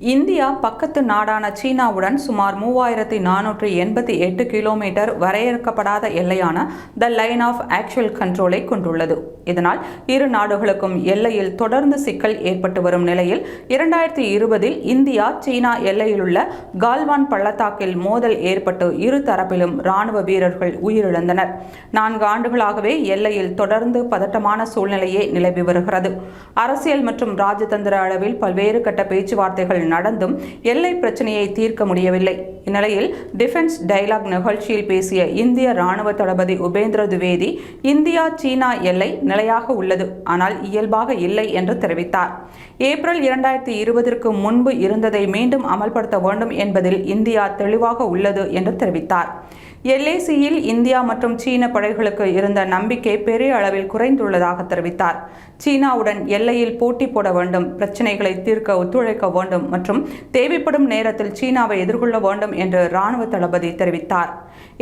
India பக்கத்து நாடான சீனாவுடன் சுமார் மூவாயிரத்தி நானூற்றி எண்பத்தி எட்டு கிலோமீட்டர் வரையறுக்கப்படாத எல்லையான த லைன் ஆஃப் ஆக்சுவல் கண்ட்ரோலை கொண்டுள்ளது. இதனால் இரு நாடுகளுக்கும் எல்லையில் தொடர்ந்து சிக்கல் ஏற்பட்டு வரும் நிலையில் இரண்டாயிரத்தி இருபதில் இந்தியா சீனா எல்லையிலுள்ள கால்வான் பள்ளத்தாக்கில் மோதல் ஏற்பட்டு இரு தரப்பிலும் ராணுவ வீரர்கள் உயிரிழந்தனர். நான்கு ஆண்டுகளாகவே எல்லையில் தொடர்ந்து பதட்டமான சூழ்நிலையே நிலவி வருகிறது. அரசியல் மற்றும் ராஜதந்திர அளவில் பல்வேறு கட்ட பேச்சுவார்த்தைகள் நடந்தும் எல்லை பிரச்சனையை தீர்க்க முடியவில்லை. இந்நிலையில் டிஃபென்ஸ் டைலாக் நிகழ்ச்சியில் பேசிய இந்திய ராணுவ தளபதி உபேந்திர துவேதி இந்தியா சீனா எல்லை நிலையாக உள்ளது ஆனால் இயல்பாக இல்லை என்று தெரிவித்தார். ஏப்ரல் இரண்டாயிரத்தி இருபதற்கு முன்பு இருந்ததை மீண்டும் அமல்படுத்த வேண்டும் என்பதில் இந்தியா தெளிவாக உள்ளது என்று தெரிவித்தார். எல்ஏசியில் இந்தியா மற்றும் சீன படைகளுக்கு இருந்த நம்பிக்கை பெரிய அளவில் குறைந்துள்ளதாக தெரிவித்தார். சீனாவுடன் எல்லையில் போட்டி போட வேண்டும் பிரச்சினைகளை தீர்க்க ஒத்துழைக்க வேண்டும் மற்றும் தேவைப்படும் நேரத்தில் சீனாவை எதிர்கொள்ள வேண்டும் என்று ராணுவ தளபதி தெரிவித்தார்.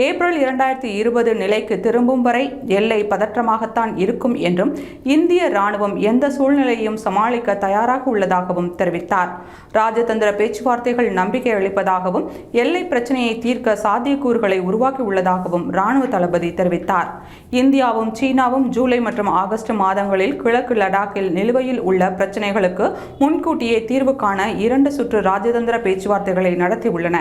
ஏப்ரல் இரண்டாயிரத்தி இருபது நிலைக்கு திரும்பும் வரை எல்லை பதற்றமாகத்தான் இருக்கும் என்றும் இந்திய ராணுவம் எந்த சூழ்நிலையையும் சமாளிக்க தயாராக உள்ளதாகவும் தெரிவித்தார். ராஜதந்திர பேச்சுவார்த்தைகள் நம்பிக்கை அளிப்பதாகவும் எல்லை பிரச்சனையை தீர்க்க சாத்தியக்கூறுகளை உருவாக்கியுள்ளதாகவும் ராணுவ தளபதி தெரிவித்தார். இந்தியாவும் சீனாவும் ஜூலை மற்றும் ஆகஸ்ட் மாதங்களில் கிழக்கு லடாக்கில் நிலுவையில் உள்ள பிரச்சனைகளுக்கு முன்கூட்டியே தீர்வு காண இரண்டு இரண்டு சுற்று ராஜதந்திர பேச்சுவார்த்தைகளை நடத்தியுள்ளன.